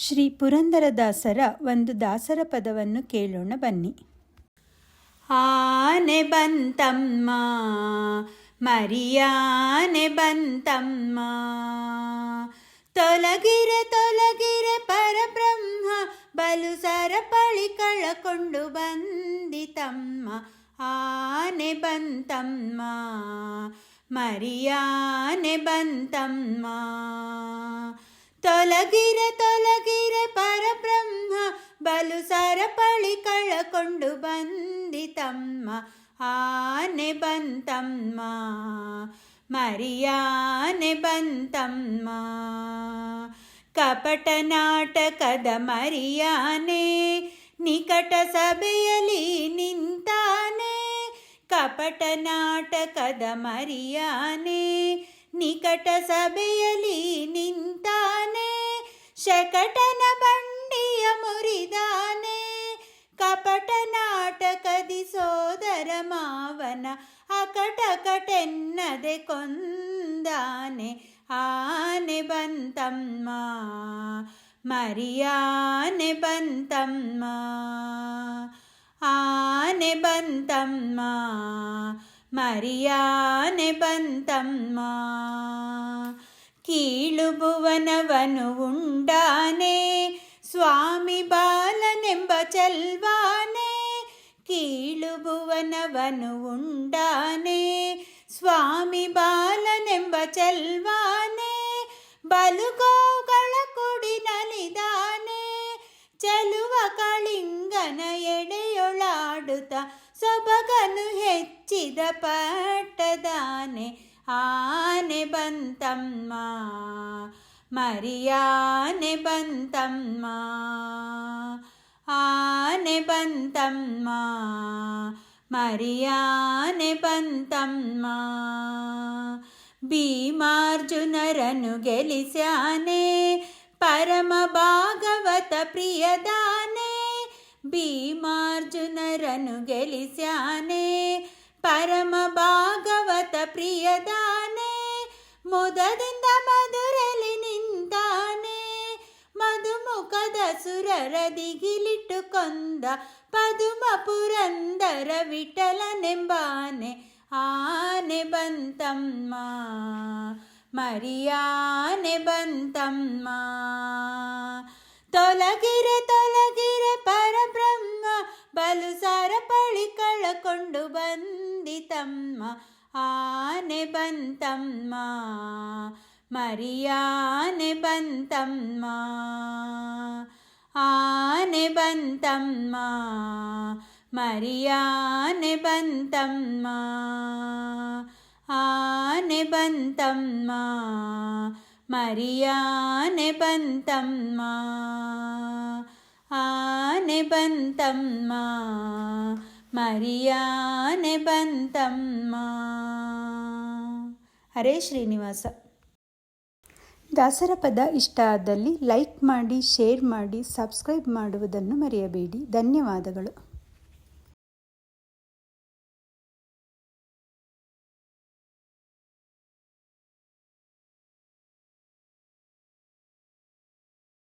ಶ್ರೀ ಪುರಂದರದಾಸರ ಒಂದು ದಾಸರ ಪದವನ್ನು ಕೇಳೋಣ ಬನ್ನಿ ಆನೆ ಬಂತಮ್ಮ ಮರಿಯಾನೆ ಬಂತಮ್ಮ ತೊಲಗಿರೆ ತೊಲಗಿರೆ ಪರಬ್ರಹ್ಮ ಬಲು ಸರಪಳಿ ಕಳಕೊಂಡು ಬಂದಿತಮ್ಮ ಆನೆ ಬಂತಮ್ಮ ಮರಿಯಾನೆ ಬಂತಮ್ಮ ತೊಲಗಿರೆ ತೊಲಗಿರೆ ಕಳಕೊಂಡು ಬಂದಿತಮ್ಮ ಆನೆ ಬಂತಮ್ಮ ಮರಿಯಾನೆ ಬಂತಮ್ಮ ಕಪಟ ನಾಟಕದ ಮರಿಯಾನೆ ನಿಕಟ ಸಭೆಯಲ್ಲಿ ನಿಂತಾನೆ ಕಪಟ ನಾಟಕದ ಮರಿಯಾನೆ ನಿಕಟ ಸಭೆಯಲ್ಲಿ ನಿಂತಾನೆ ಶಕಟನ ಬಂಡಿಯ ಮುರಿದಾನೆ ಕಪಟ ನಾಟಕದಿ ಸೋದರ ಮಾವನ ಅಕಟಕಟೆನ್ನದೆ ಕೊಂದಾನೆ ಆನೆ ಬಂತಮ್ಮ ಮರಿಯಾನೆ ಬಂತಮ್ಮ ಆನೆ ಬಂತಮ್ಮ ಮರಿಯಾನೆ ಬಂತಮ್ಮ ಕೀಳು ಭುವನವನು ಉಂಡಾನೆ ಸ್ವಾಮಿ ಬಾಲನೆಂಬ ಚಲ್ವಾನೆ ಕೀಳು ಭುವನವನು ಉಂಡಾನೆ, ಸ್ವಾಮಿ ಬಾಲನೆಂಬ ಚೆಲ್ವಾನೆ ಬಲುಗೋಗಳ ಕುಡಿ ನಲಿದಾನೆ ಚೆಲುವ ಕಳಿಂಗನ ಎಡೆಯೊಳಾಡುತ್ತ ಸೊಬಗನು ಹೆಚ್ಚಿದ ಪಟ್ಟದಾನೆ. ಆನೆ ಬಂತಮ್ಮ, ಮರಿಯಾನೆ ಬಂತಮ್ಮ. మరియానే పంతమ్మ మరియానే పంతమ్మ. భీమార్జునరను గెలిచానే పరమ భాగవత ప్రియదానే. భీమార్జునరను గెలిచానే పరమ భాగవత ప్రియదానే. ముదదిన ಸುರರ ದಿಗಿಲಿಟ್ಟು ಕೊಂದ ಪದುಮ ಪುರಂದರ ವಿಠಲನೆಂಬಾನೆ ಆನೆ ಬಂತಮ್ಮ ಮರಿಯಾನೆ ಬಂತಮ್ಮ ತೊಲಗಿರೆ ತೊಲಗಿರೆ ಪರಬ್ರಹ್ಮ ಬಲು ಸರಪಳಿ ಕಳಕೊಂಡು ಬಂದಿತಮ್ಮ ಆನೆ ಬಂತಮ್ಮ ಮರಿಯಾನೆ ಬಂತಮ್ಮ ఆనె బంతమ్మ మరియానె బంతమ్మ ఆనె బంతమ్మ మరియానె బంతమ్మ ఆనె బంతమ్మ మరియానె బంతమ్మ హరే శ్రీనివాస. ದಾಸರ ಪದ ಇಷ್ಟ ಆದಲ್ಲಿ ಲೈಕ್ ಮಾಡಿ ಶೇರ್ ಮಾಡಿ ಸಬ್ಸ್ಕ್ರೈಬ್ ಮಾಡುವುದನ್ನು ಮರೆಯಬೇಡಿ. ಧನ್ಯವಾದಗಳು.